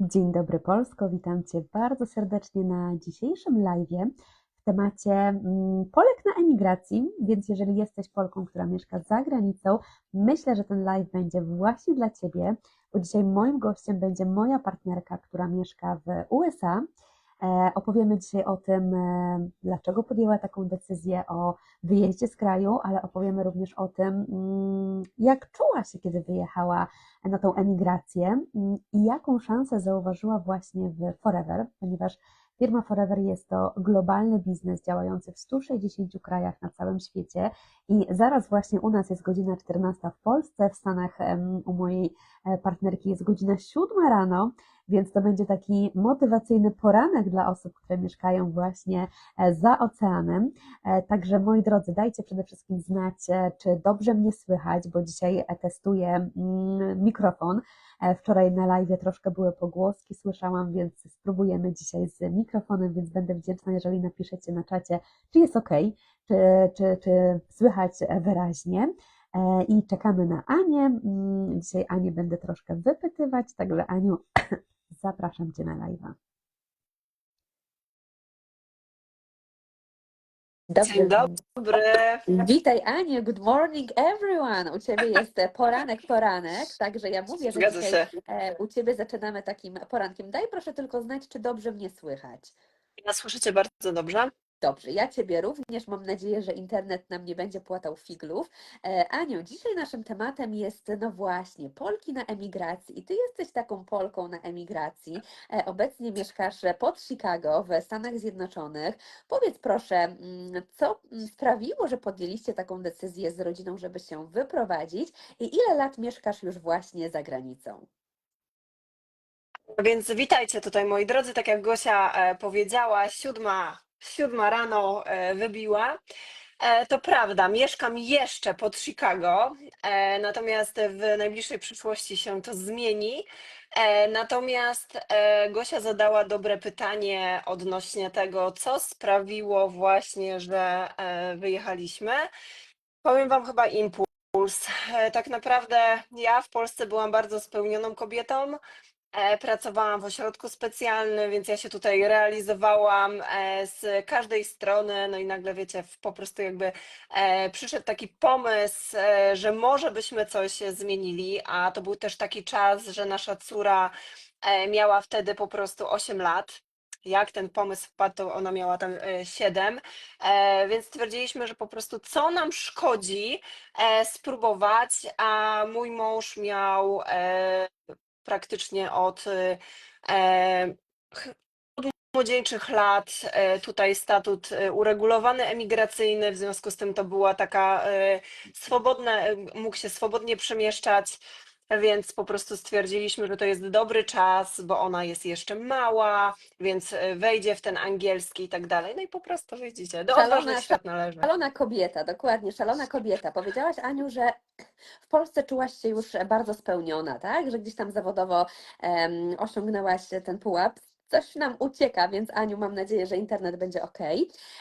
Dzień dobry Polsko, witam Cię bardzo serdecznie na dzisiejszym live w temacie mm, Polek na emigracji, więc jeżeli jesteś Polką, która mieszka za granicą, myślę, że ten live będzie właśnie dla Ciebie, bo dzisiaj moim gościem będzie moja partnerka, która mieszka w USA. E, Opowiemy dzisiaj o tym, e, dlaczego podjęła taką decyzję o wyjeździe z kraju, ale opowiemy również o tym, mm, jak czuła się, kiedy wyjechała na tą emigrację mm, i jaką szansę zauważyła właśnie w Forever, ponieważ firma Forever jest to globalny biznes działający w 160 krajach na całym świecie i zaraz właśnie u nas jest godzina 14 w Polsce, w Stanach u mojej e, partnerki jest godzina 7 rano, więc to będzie taki motywacyjny poranek dla osób, które mieszkają właśnie e, za oceanem. E, Także moi drodzy, dajcie przede wszystkim znać, e, czy dobrze mnie słychać, bo dzisiaj testuję mm, mikrofon. Wczoraj na live troszkę były pogłoski, słyszałam, więc spróbujemy dzisiaj z mikrofonem, więc będę wdzięczna, jeżeli napiszecie na czacie, czy jest ok, czy, czy, czy słychać wyraźnie. I czekamy na Anię. Mm, Dzisiaj Anię będę troszkę wypytywać, także Aniu, zapraszam Cię na live'a. Dzień dobry. Witaj Aniu, good morning everyone. U Ciebie jest poranek, poranek, także ja mówię, że Zgadza dzisiaj się. e, u Ciebie zaczynamy takim porankiem. Daj proszę tylko znać, czy dobrze mnie słychać. Ja słyszycie bardzo dobrze. Dobrze, ja Ciebie również. Mam nadzieję, że internet nam nie będzie płatał figlów. E, Aniu, dzisiaj naszym tematem jest, no właśnie, Polki na emigracji. I Ty jesteś taką Polką na emigracji. E, Obecnie mieszkasz pod Chicago w Stanach Zjednoczonych. Powiedz proszę, mm, co mm, sprawiło, że podjęliście taką decyzję z rodziną, żeby się wyprowadzić i ile lat mieszkasz już właśnie za granicą? Więc witajcie tutaj moi drodzy. Tak jak Gosia e, powiedziała, siódma, siódma rano e, wybiła. E, To prawda, mieszkam jeszcze pod Chicago, e, natomiast w najbliższej przyszłości się to zmieni. Natomiast Gosia zadała dobre pytanie odnośnie tego, co sprawiło właśnie, że wyjechaliśmy. Powiem Wam chyba impuls. Tak naprawdę ja w Polsce byłam bardzo spełnioną kobietą. E, Pracowałam w ośrodku specjalnym, więc ja się tutaj realizowałam e, z każdej strony. No i nagle, wiecie, po prostu jakby e, przyszedł taki pomysł, że może byśmy coś zmienili, a to był też taki czas, że nasza córa miała wtedy po prostu 8 lat. Jak ten pomysł wpadł, to ona miała tam e, 7, e, więc stwierdziliśmy, że po prostu co nam szkodzi spróbować, a mój mąż miał praktycznie od e, ch- od młodzieńczych lat e, tutaj statut e, uregulowany emigracyjny, w związku z tym to była taka swobodna, mógł się swobodnie przemieszczać, więc po prostu stwierdziliśmy, że to jest dobry czas, bo ona jest jeszcze mała, więc e, wejdzie w ten angielski i tak dalej. No i po prostu widzicie, do Szalona- odważnych świat należy. Szalona kobieta, dokładnie, szalona kobieta. Powiedziałaś, Aniu, że w Polsce czułaś się już bardzo spełniona, tak? Że gdzieś tam zawodowo em, osiągnęłaś ten pułap. Coś nam ucieka, więc Aniu, mam nadzieję, że internet będzie ok.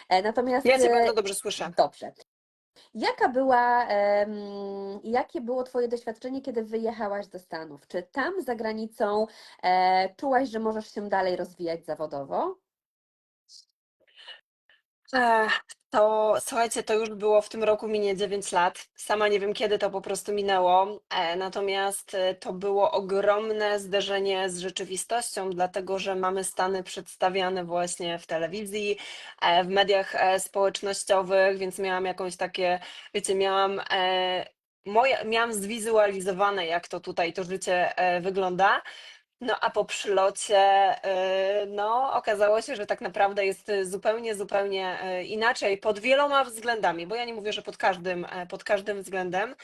E, Natomiast Ja cię e, bardzo dobrze słyszę. dobrze. Jaka była, jakie było Twoje doświadczenie, kiedy wyjechałaś do Stanów? Czy tam za granicą e, czułaś, że możesz się dalej rozwijać zawodowo? To słuchajcie, to już było w tym roku minie 9 lat. Sama nie wiem, kiedy to po prostu minęło. E, Natomiast e, to było ogromne zderzenie z rzeczywistością, dlatego że mamy Stany przedstawiane właśnie w telewizji, e, w mediach społecznościowych, więc miałam jakąś takie, wiecie, miałam moje, miałam zwizualizowane, jak to tutaj to życie wygląda. No a po przylocie, y, no okazało się, że tak naprawdę jest y, zupełnie, zupełnie y, inaczej pod wieloma względami, bo ja nie mówię, że pod każdym, e, pod każdym względem.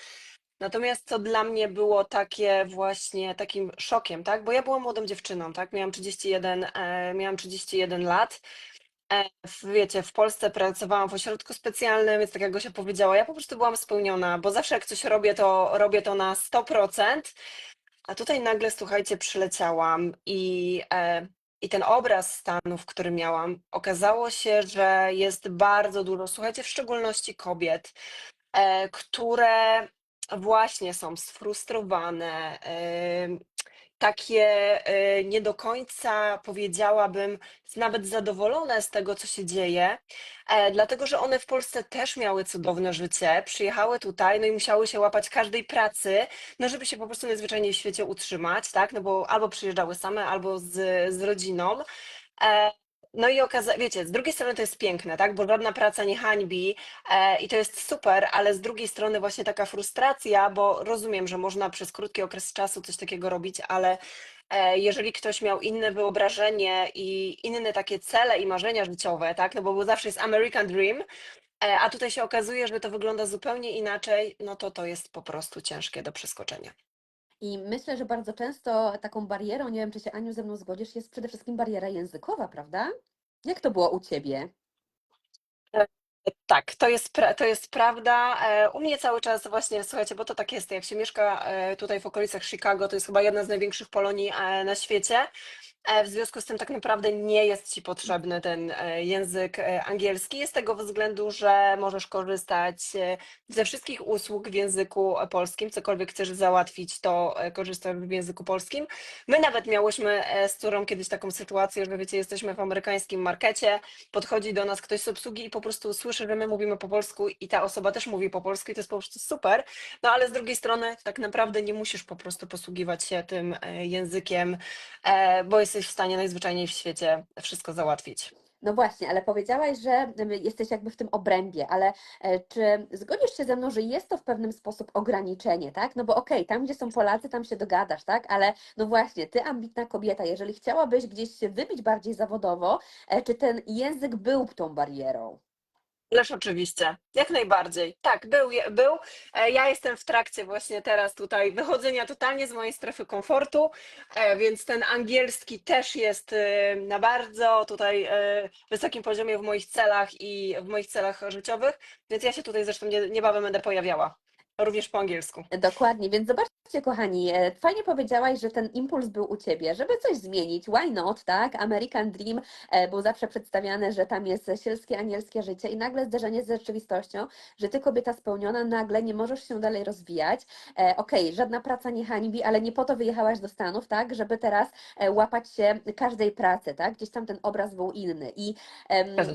Natomiast co dla mnie było takie właśnie takim szokiem, tak? Bo ja byłam młodą dziewczyną, tak? Miałam 31, e, miałam 31 lat. E, Wiecie, w Polsce pracowałam w ośrodku specjalnym, więc tak jak Gosia powiedziała, ja po prostu byłam spełniona, bo zawsze jak coś robię, to robię to na 100%. A tutaj nagle, słuchajcie, przyleciałam i, e, i ten obraz Stanów, który miałam, okazało się, że jest bardzo dużo, słuchajcie, w szczególności kobiet, e, które właśnie są sfrustrowane, takie e, nie do końca powiedziałabym nawet zadowolone z tego, co się dzieje, e, dlatego że one w Polsce też miały cudowne życie, przyjechały tutaj, no i musiały się łapać każdej pracy, no żeby się po prostu najzwyczajniej w świecie utrzymać, tak, no bo albo przyjeżdżały same, albo z, z rodziną. E, no i okaza- wiecie, z drugiej strony to jest piękne, tak? Bo żadna praca nie hańbi e, i to jest super, ale z drugiej strony właśnie taka frustracja, bo rozumiem, że można przez krótki okres czasu coś takiego robić, ale e, jeżeli ktoś miał inne wyobrażenie i inne takie cele i marzenia życiowe, tak? No bo zawsze jest American Dream, e, a tutaj się okazuje, że to wygląda zupełnie inaczej, no to to jest po prostu ciężkie do przeskoczenia. I myślę, że bardzo często taką barierą, nie wiem, czy się Aniu ze mną zgodzisz, jest przede wszystkim bariera językowa, prawda? Jak to było u Ciebie? Tak, to jest, to jest prawda. E, U mnie cały czas właśnie, słuchajcie, bo to tak jest, jak się mieszka e, tutaj w okolicach Chicago, to jest chyba jedna z największych Polonii e, na świecie. W związku z tym tak naprawdę nie jest ci potrzebny ten język angielski, z tego względu, że możesz korzystać ze wszystkich usług w języku polskim, cokolwiek chcesz załatwić, to korzystasz w języku polskim. My nawet miałyśmy z córą kiedyś taką sytuację, że wiecie, jesteśmy w amerykańskim markecie, podchodzi do nas ktoś z obsługi i po prostu słyszy, że my mówimy po polsku i ta osoba też mówi po polsku i to jest po prostu super. No ale z drugiej strony tak naprawdę nie musisz po prostu posługiwać się tym e, językiem, e, bo jesteś w stanie najzwyczajniej w świecie wszystko załatwić. No właśnie, ale powiedziałaś, że jesteś jakby w tym obrębie, ale e, czy zgodzisz się ze mną, że jest to w pewnym sposób ograniczenie, tak? No bo okej, tam gdzie są Polacy, tam się dogadasz, tak? Ale no właśnie, ty ambitna kobieta, jeżeli chciałabyś gdzieś się wybić bardziej zawodowo, czy ten język był tą barierą? Ależ oczywiście, jak najbardziej. Tak, był, był. E, Ja jestem w trakcie właśnie teraz tutaj wychodzenia totalnie z mojej strefy komfortu, e, więc ten angielski też jest e, na bardzo tutaj wysokim poziomie w moich celach i w moich celach życiowych, więc ja się tutaj zresztą nie- niebawem będę pojawiała, również po angielsku. Dokładnie, więc zobaczcie, kochani, e, fajnie powiedziałaś, że ten impuls był u Ciebie, żeby coś zmienić. Why not, tak? American Dream e, był zawsze przedstawiany, że tam jest sielskie, anielskie życie i nagle zderzenie z rzeczywistością, że Ty, kobieta spełniona, nagle nie możesz się dalej rozwijać. E, Okej, żadna praca nie hańbi, ale nie po to wyjechałaś do Stanów, tak? Żeby teraz łapać się każdej pracy, tak? Gdzieś tam ten obraz był inny. I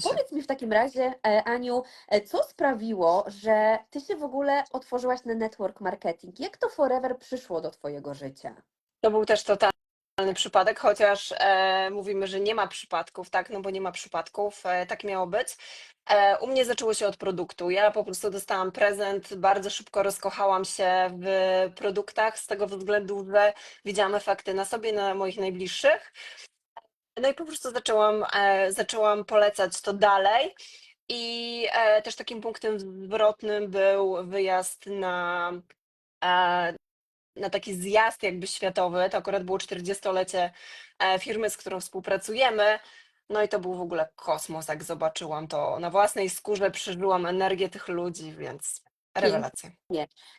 powiedz mi w takim razie, Aniu, Co sprawiło, że ty się w ogóle otworzyłaś na network marketing? Jak to Forever przyszło do twojego życia? To był też totalny przypadek, chociaż e, mówimy, że nie ma przypadków, tak, no bo nie ma przypadków, e, tak miało być. E, u mnie zaczęło się od produktu. Ja po prostu dostałam prezent, bardzo szybko rozkochałam się w produktach z tego względu, że widziałam efekty na sobie, na moich najbliższych. No i po prostu zaczęłam, e, zaczęłam polecać to dalej. I e, też takim punktem zwrotnym był wyjazd na, e, na taki zjazd jakby światowy. To akurat było 40-lecie e, firmy, z którą współpracujemy. No i to był w ogóle kosmos, jak zobaczyłam to na własnej skórze, przeżyłam energię tych ludzi, więc rewelacja.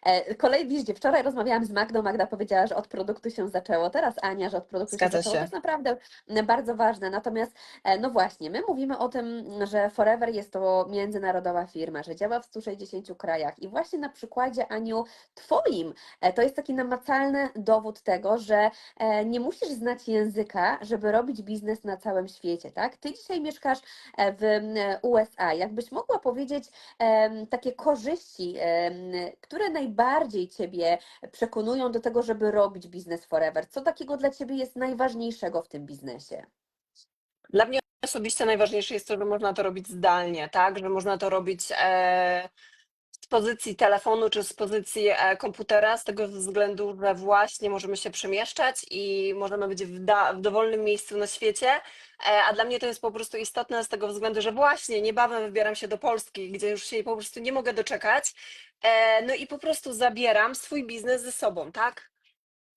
E, Kolej, widzicie, wczoraj rozmawiałam z Magdą, Magda powiedziała, że od produktu się zaczęło, teraz Ania, że od produktu Zgadza się zaczęło. się. To jest naprawdę bardzo ważne. Natomiast, e, no właśnie, my mówimy o tym, że Forever jest to międzynarodowa firma, że działa w 160 krajach i właśnie na przykładzie, Aniu, Twoim, e, to jest taki namacalny dowód tego, że e, nie musisz znać języka, żeby robić biznes na całym świecie, tak? Ty dzisiaj mieszkasz w USA. Jakbyś mogła powiedzieć takie korzyści, które najbardziej Ciebie przekonują do tego, żeby robić biznes forever? Co takiego dla Ciebie jest najważniejszego w tym biznesie? Dla mnie osobiście najważniejsze jest to, że można to robić zdalnie, tak? Że można to robić e, z pozycji telefonu czy z pozycji e, komputera, z tego względu, że właśnie możemy się przemieszczać i możemy być w, w dowolnym miejscu na świecie. E, a dla mnie to jest po prostu istotne z tego względu, że właśnie niebawem wybieram się do Polski, gdzie już się po prostu nie mogę doczekać. E, no i po prostu zabieram swój biznes ze sobą, tak?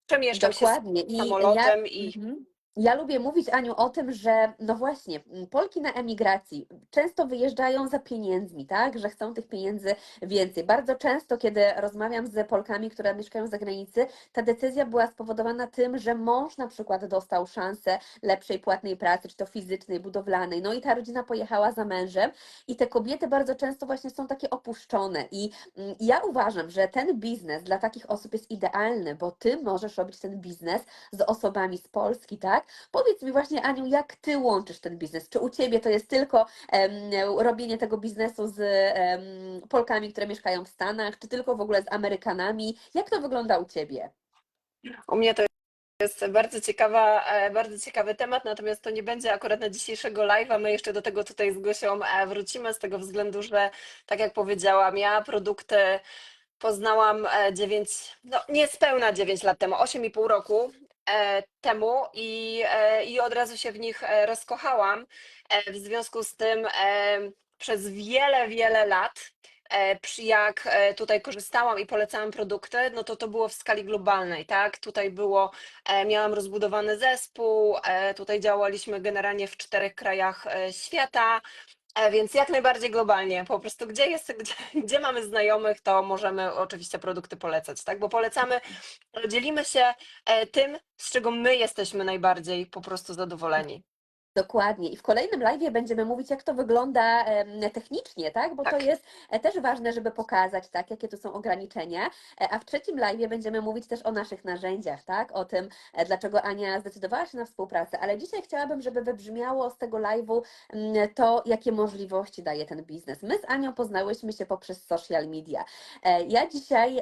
Przemieszczam się Dokładnie. I samolotem i mhm. Ja lubię mówić, Aniu, o tym, że no właśnie, Polki na emigracji często wyjeżdżają za pieniędzmi, tak? Że chcą tych pieniędzy więcej. Bardzo często, kiedy rozmawiam z Polkami, które mieszkają za granicy, ta decyzja była spowodowana tym, że mąż na przykład dostał szansę lepszej płatnej pracy, czy to fizycznej, budowlanej, no i ta rodzina pojechała za mężem i te kobiety bardzo często właśnie są takie opuszczone i mm, ja uważam, że ten biznes dla takich osób jest idealny, bo ty możesz robić ten biznes z osobami z Polski, tak? Powiedz mi właśnie, Aniu, jak ty łączysz ten biznes? Czy u ciebie to jest tylko robienie tego biznesu z Polkami, które mieszkają w Stanach, czy tylko w ogóle z Amerykanami? Jak to wygląda u ciebie? U mnie to jest bardzo ciekawa, e, bardzo ciekawy temat, natomiast to nie będzie akurat na dzisiejszego live'a. My jeszcze do tego tutaj z Gosią e, wrócimy z tego względu, że tak jak powiedziałam, ja produkty poznałam 9, no niespełna 9 lat temu, 8,5 roku e, temu i, e, i od razu się w nich e, rozkochałam. E, W związku z tym e, przez wiele, wiele lat e, jak e, tutaj korzystałam i polecałam produkty, no to to było w skali globalnej, tak? Tutaj było, e, miałam rozbudowany zespół, e, tutaj działaliśmy generalnie w czterech krajach e, świata, e, więc jak najbardziej globalnie. Po prostu gdzie jest, gdzie, gdzie mamy znajomych, to możemy oczywiście produkty polecać, tak? Bo polecamy, dzielimy się e, tym, z czego my jesteśmy najbardziej po prostu zadowoleni. Dokładnie. I w kolejnym live będziemy mówić, jak to wygląda technicznie, tak? Bo to Tak. jest e, też ważne, żeby pokazać, tak, jakie tu są ograniczenia. E, A w trzecim live będziemy mówić też o naszych narzędziach, tak? O tym, e, dlaczego Ania zdecydowała się na współpracę. Ale dzisiaj chciałabym, żeby wybrzmiało z tego live'u mm, to, jakie możliwości daje ten biznes. My z Anią poznałyśmy się poprzez social media. Ja dzisiaj,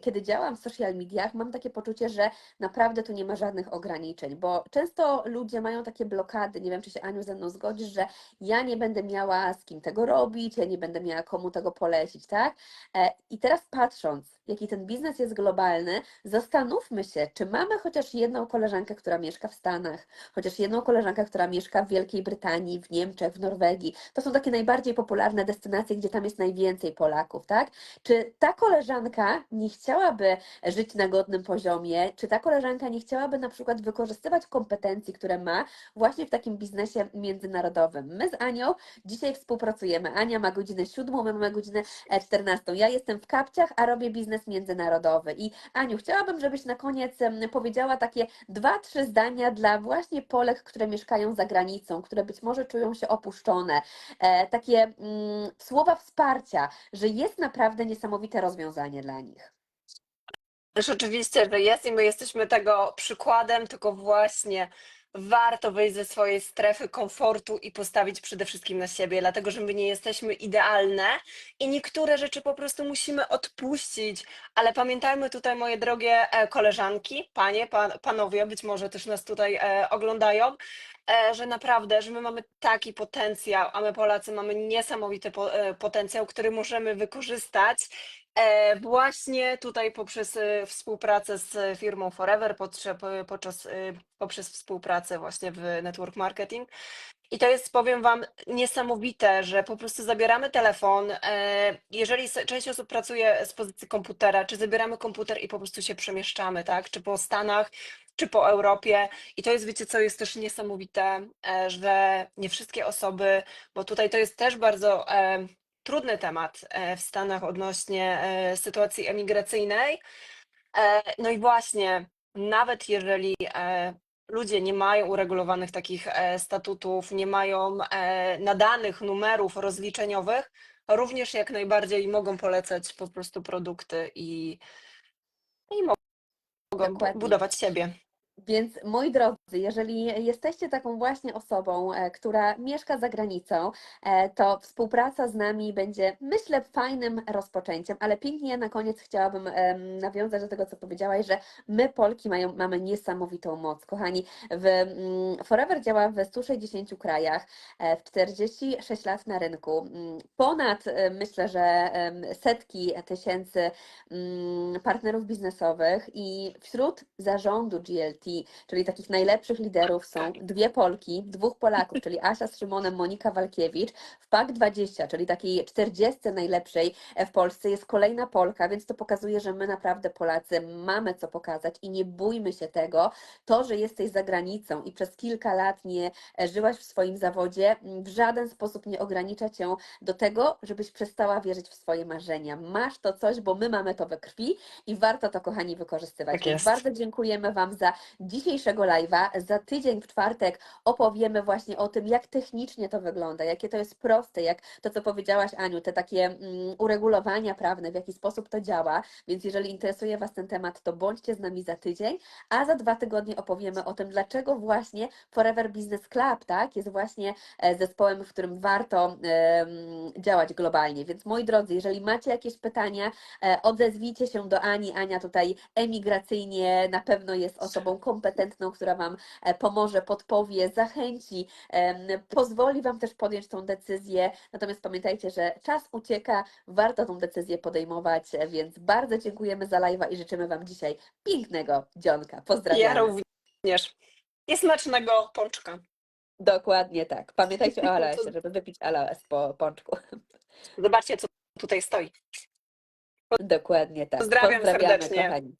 kiedy działam w social mediach, mam takie poczucie, że naprawdę tu nie ma żadnych ograniczeń, bo często ludzie mają takie blokady, nie wiem, czy się Aniu ze mną zgodzisz, że ja nie będę miała z kim tego robić, ja nie będę miała komu tego polecić, tak? E, I teraz patrząc, jaki ten biznes jest globalny, zastanówmy się, czy mamy chociaż jedną koleżankę, która mieszka w Stanach, chociaż jedną koleżankę, która mieszka w Wielkiej Brytanii, w Niemczech, w Norwegii. To są takie najbardziej popularne destynacje, gdzie tam jest najwięcej Polaków, tak? Czy ta koleżanka nie chciałaby żyć na godnym poziomie? Czy ta koleżanka nie chciałaby na przykład wykorzystywać kompetencji, które ma właśnie w takim biznesie międzynarodowym? My z Anią dzisiaj współpracujemy. Ania ma godzinę siódmą, my mamy godzinę e, 14. Ja jestem w kapciach, a robię biznes międzynarodowy. I Aniu, chciałabym, żebyś na koniec powiedziała takie dwa, trzy zdania dla właśnie Polek, które mieszkają za granicą, które być może czują się opuszczone. E, takie mm, słowa wsparcia, że jest naprawdę niesamowite rozwiązanie dla nich. Rzeczywiście, że jest i my jesteśmy tego przykładem, tylko właśnie warto wyjść ze swojej strefy komfortu i postawić przede wszystkim na siebie, dlatego że my nie jesteśmy idealne i niektóre rzeczy po prostu musimy odpuścić. Ale pamiętajmy tutaj, moje drogie e, koleżanki, panie, pan, panowie, być może też nas tutaj e, oglądają, że naprawdę, że my mamy taki potencjał, a my Polacy mamy niesamowity e, potencjał, który możemy wykorzystać E, Właśnie tutaj poprzez e, współpracę z firmą Forever, podczas, e, poprzez współpracę właśnie w network marketing. I to jest, powiem Wam, niesamowite, że po prostu zabieramy telefon. e, Jeżeli część osób pracuje z pozycji komputera, czy zabieramy komputer i po prostu się przemieszczamy, tak? Czy po Stanach, czy po Europie. I to jest, wiecie, co jest też niesamowite, e, że nie wszystkie osoby, bo tutaj to jest też bardzo e, trudny temat e, w Stanach odnośnie sytuacji emigracyjnej. No i właśnie, nawet jeżeli ludzie nie mają uregulowanych takich statutów, nie mają nadanych numerów rozliczeniowych, również jak najbardziej mogą polecać po prostu produkty i, i mogą Dokładnie. budować siebie. Więc moi drodzy, jeżeli jesteście taką właśnie osobą, e, która mieszka za granicą, e, to współpraca z nami będzie, myślę, fajnym rozpoczęciem, ale pięknie na koniec chciałabym nawiązać do tego, co powiedziałaś, że my, Polki, mają, mamy niesamowitą moc. Kochani, w, mm, Forever działa w 160 krajach, e, w 46 lat na rynku. Mm, Ponad, e, myślę, że setki tysięcy mm, partnerów biznesowych i wśród zarządu GLT, czyli takich najlepszych liderów są dwie Polki, dwóch Polaków, czyli Asia z Szymonem, Monika Walkiewicz. W PAK 20, czyli takiej 40 najlepszej w Polsce jest kolejna Polka, więc to pokazuje, że my naprawdę Polacy mamy co pokazać i nie bójmy się tego. To, że jesteś za granicą i przez kilka lat nie e, żyłaś w swoim zawodzie, w żaden sposób nie ogranicza cię do tego, żebyś przestała wierzyć w swoje marzenia. Masz to coś, bo my mamy to we krwi i warto to, kochani, wykorzystywać. Tak bardzo dziękujemy Wam za dzisiejszego live'a. Za tydzień w czwartek opowiemy właśnie o tym, jak technicznie to wygląda, jakie to jest proste, jak to, co powiedziałaś, Aniu, te takie mm, uregulowania prawne, w jaki sposób to działa. Więc jeżeli interesuje Was ten temat, to bądźcie z nami za tydzień, a za dwa tygodnie opowiemy o tym, dlaczego właśnie Forever Business Club, tak, jest właśnie e, zespołem, w którym warto działać globalnie. Więc moi drodzy, jeżeli macie jakieś pytania, e, odezwijcie się do Ani. Ania tutaj emigracyjnie na pewno jest osobą kompetentną, która Wam e, pomoże, podpowie, zachęci, pozwoli Wam też podjąć tą decyzję. Natomiast pamiętajcie, że czas ucieka, warto tą decyzję podejmować, e, więc bardzo dziękujemy za live'a i życzymy Wam dzisiaj pięknego dzionka. Ja Pozdrawiam. również. I smacznego pączka. Dokładnie tak. Pamiętajcie o aloesie, żeby wypić aloes po pączku. Zobaczcie, co tutaj stoi. Dokładnie tak. Pozdrawiam Pozdrawiamy, serdecznie. kochani.